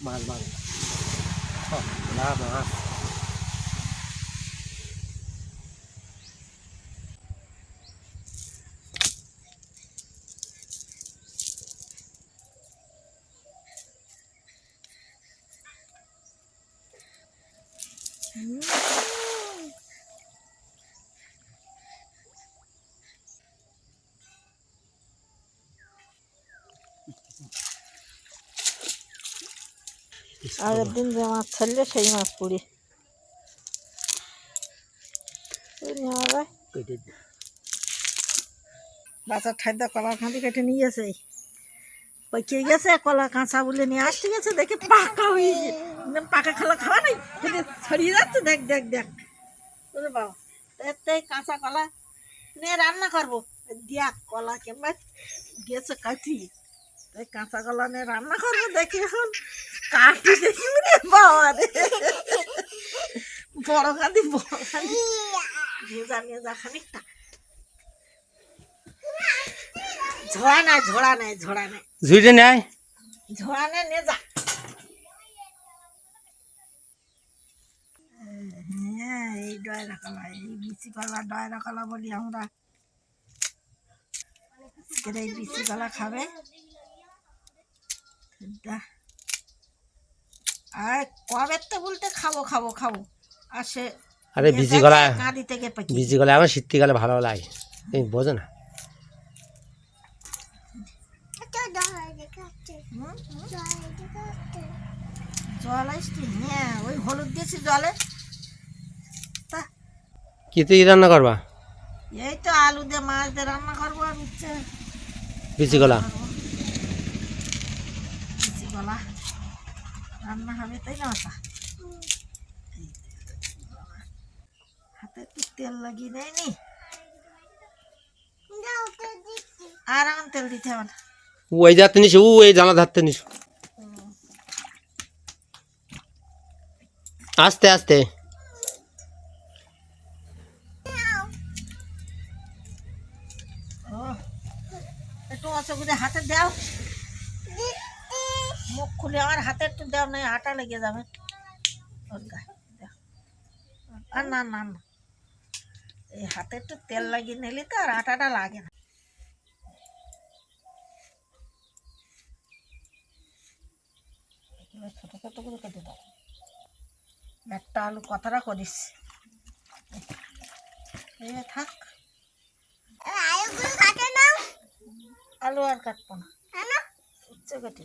মাছ বাংলা সব না মাছ আগের দিন যে মাছ ছাড়লে সেই মাছ পুড়ি। বাচ্চার ঠাইদা কলা খাঁদি কেটে নিয়ে গেছে। পাকে গেছে কলা কাঁচা বলে নিয়ে আসতে গেছে দেখে পাকা হয়েছে একদম পাকা খালা খাওয়া নাই ছড়িয়ে যাচ্ছে দেখ দেখ দেখ। বুঝলে বাবা তাই কাঁচা কলা নিয়ে রান্না করব। দেখ কলা কেমন গেছে কাটি তাই কাঁচা কলা নিয়ে রান্না করব দেখি এখন। কাটি দেখি রে বাবা রে বড় কাঁদি বড় কাঁদি। ভেজা নিয়ে যা খানিকটা। ঝোড়া নাই ঝোড়া নাই ঝোড়া নাই ঝুড়ে নেয় ঝোড়া নেই নিয়ে যা। হ্যাঁ এই ডয়রা কলা এই বিচি কলা ডয়রা কলা বলি আমরা। এই বিচি কলা খাবে। আর কবে তো বলতে খাব খাব খাব। আর সে আরে বিচি গলা কাঁদি থেকে বিচি গলা আমার শীতকালে ভালো লাগে। তুমি বোঝো না। জল আসছি? হ্যাঁ ওই হলুদ দিয়েছি জলে। তা কি তুই রান্না করবা? এই তো আলু দিয়ে মাছ দিয়ে রান্না করব আর বিচি গলা। গলা রান্না হবে তাই না ওটা হাতে একটু তেল লাগিয়ে দেয়নি। আর এখন তেল দিতে হবে না। ওই যাতে নিস ও এই জানা ধরতে নিস আস্তে আস্তে ও একটু অসুখ করে হাতে দাও মুখ খুলে আমার হাতে একটু দাও না আটা লেগে যাবে। ওর গায়ে আর না না না। এই হাতে একটু তেল লাগিয়ে নিলি তো আর আটাটা লাগে না। ছোট ছোট করে কেটে দাও। একটা আলু কথাটা করিস। থাক। আলু আর কাটবো না। উচ্চ কেটে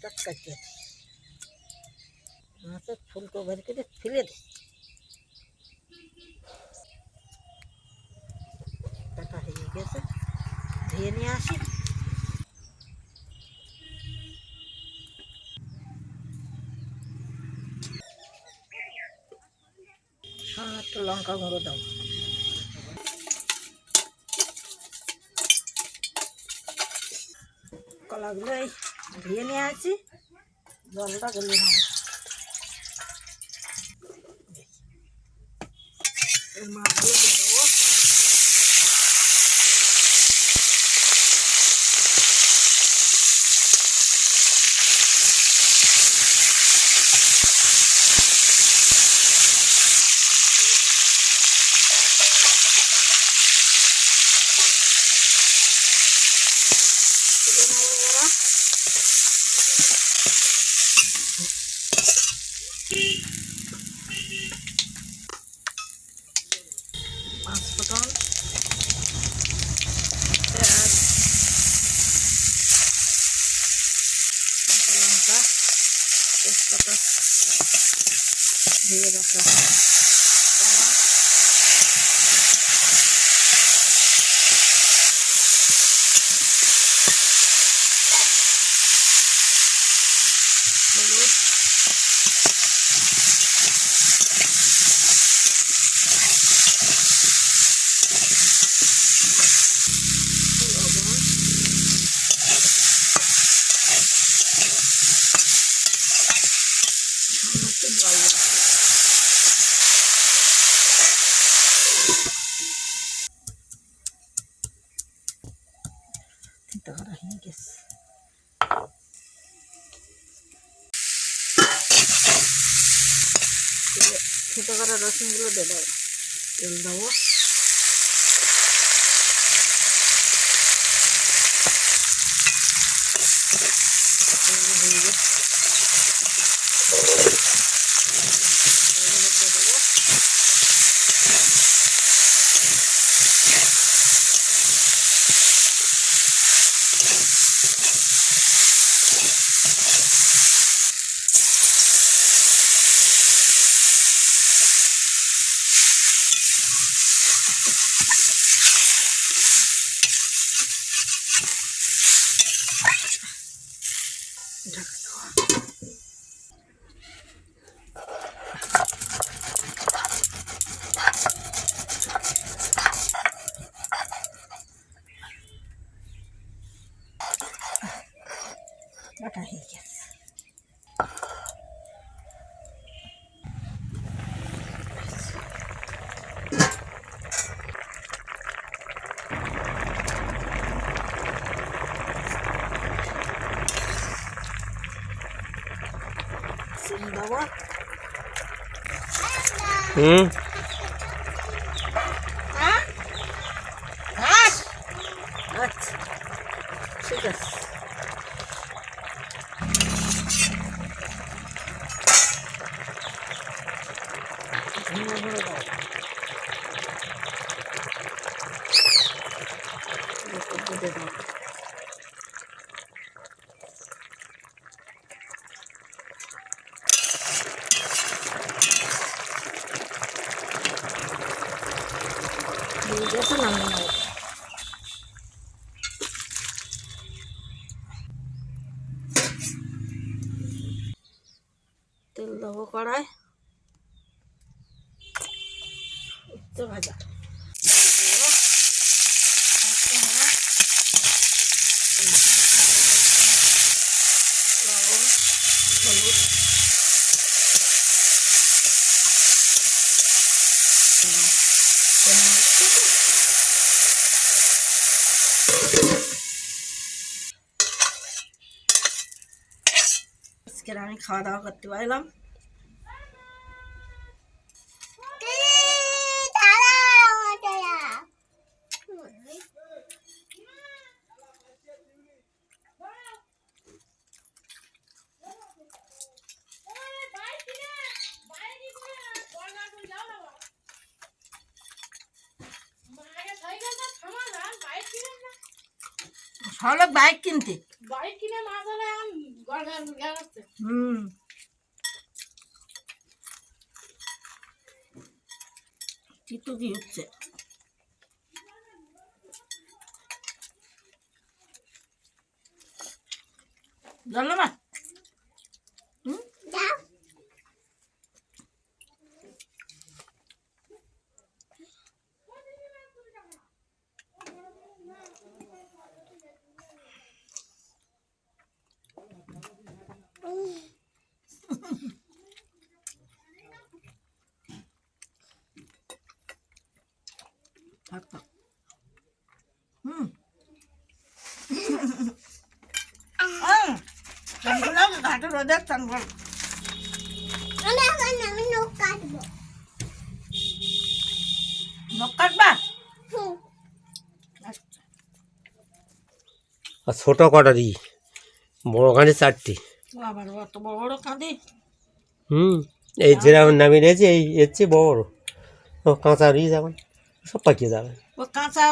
দিই মাছের ফুলকো বের করে ফেলে দিই কাটা হয়ে গেছে, ধুয়ে নিয়ে আসি। একটু লঙ্কা গুঁড়ো দাও। কলাগুলো এই ধুয়ে নিয়ে আসি। জলটা গেলে না মাছগুলো দিয়ে দেবো তুলে নেব ওরা পাঁচ ফোটন পেঁয়াজ কাঁচা লঙ্কা তেজপাতা দিয়ে রাখা জল দেবো। তিনটা করা হয়ে গেছে ছোটো করা রসুনগুলো দেবো তেল দেবো ঢাকা দেবো বাটা হয়ে গেছে সিম দেবো হুম হ্যাঁ ঘাস আচ্ছা ঠিক আছে ধনে গুঁড়ো দাও। একটু দিয়ে দাও। দিয়ে গেছে নামিয়ে নেব। তেল দেবো কড়াই। উচ্চ ভাজা। আমি খাওয়া দাওয়া করতে পারলাম। সব বাইক কিনতে। বাইক কিনে মাছ হলে এখন হুম। তিতো কি হচ্ছে? জানলো না হুম হুম। কর নখ কাটবা। আচ্ছা। আর ছোটো কটা দিই বড় খানে চারটি। বড় বড় কাঁদি হুম এই যেরকম নামিয়ে নিয়েছে এই এর চেয়ে বড় ও কাঁচা রয়ে যাবে। সব পাকিয়ে যাবে। ও কাঁচা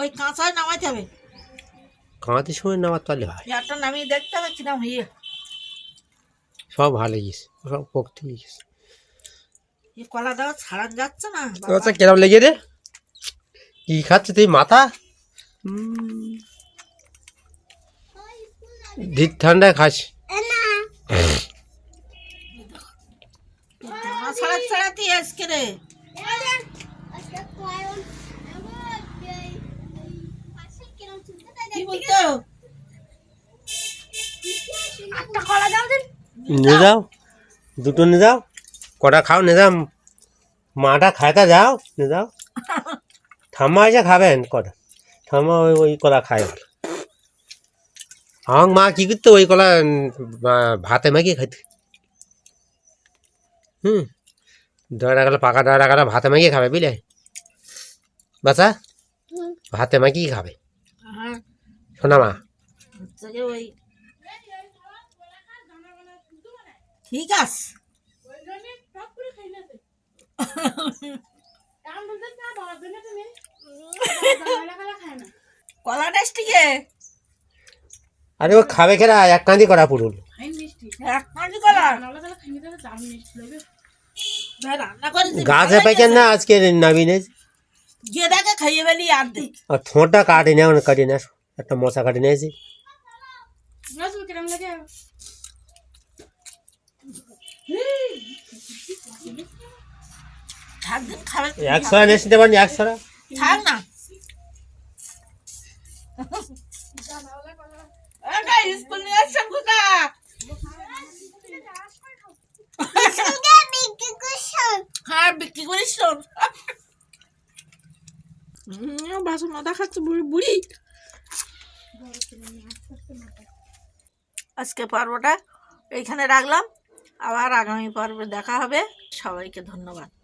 ওই কাঁচায় নামাইতে হবে। কাঁচের সময় নামার তাহলে হয়। একটা নামিয়ে দেখতে হবে কিরম ইয়ে। সব ভালো গেছে সব পকতে গেছে। এ কলা দেওয়া ছাড়া যাচ্ছে না। আচ্ছা কেরম লেগে রে? কি খাচ্ছে তুই মাথা। ভিত ঠান্ডায় খাস। দানা ছাড়া ছাড়াতে আজকে রে। কি বলতো কলা দাও দিন। নিয়ে যাও। দুটো নিয়ে যাও। কটা খাও নে যাও। মাটা খাইতে যাও নে যাও। ঠাম্মা এসে খাবেন কটা? ঠাম্মা ওই ওই কলা খায় আমার মা কি করতো? ওই কলা ভাতে মাখিয়ে খাইতে। হুম। ডয়রা গেলে পাকা ডয়রা গেলে ভাতে মাখিয়ে খাবে বুঝলে? বাচ্চা ভাতে মাখিয়ে খাবে। আর শোনা মা ওই ঠিক আছে। করে না না না কলা টেস্টিকে আরে ও খাবে খেরা এক কাঁদি করা পুরুল। মিষ্টি এক কাঁচি কলা? মিষ্টি গাছে পাইছেন না আজকে নাবিনে গিয়ে দেখে খাইয়ে বেলি আর দেখ। আর ঠোঁটটা কাটে নেও না কাটিয়ে নেস একটা মশা কাটে নিয়েছি। একশো নিয়ে নিতে না হ্যাঁ বিক্রি করিস বাসন মাথা খাচ্ছে বুড়ি। আজকে পর্বটা এইখানে রাখলাম। আবার আগামী পর্বে দেখা হবে। সবাইকে ধন্যবাদ।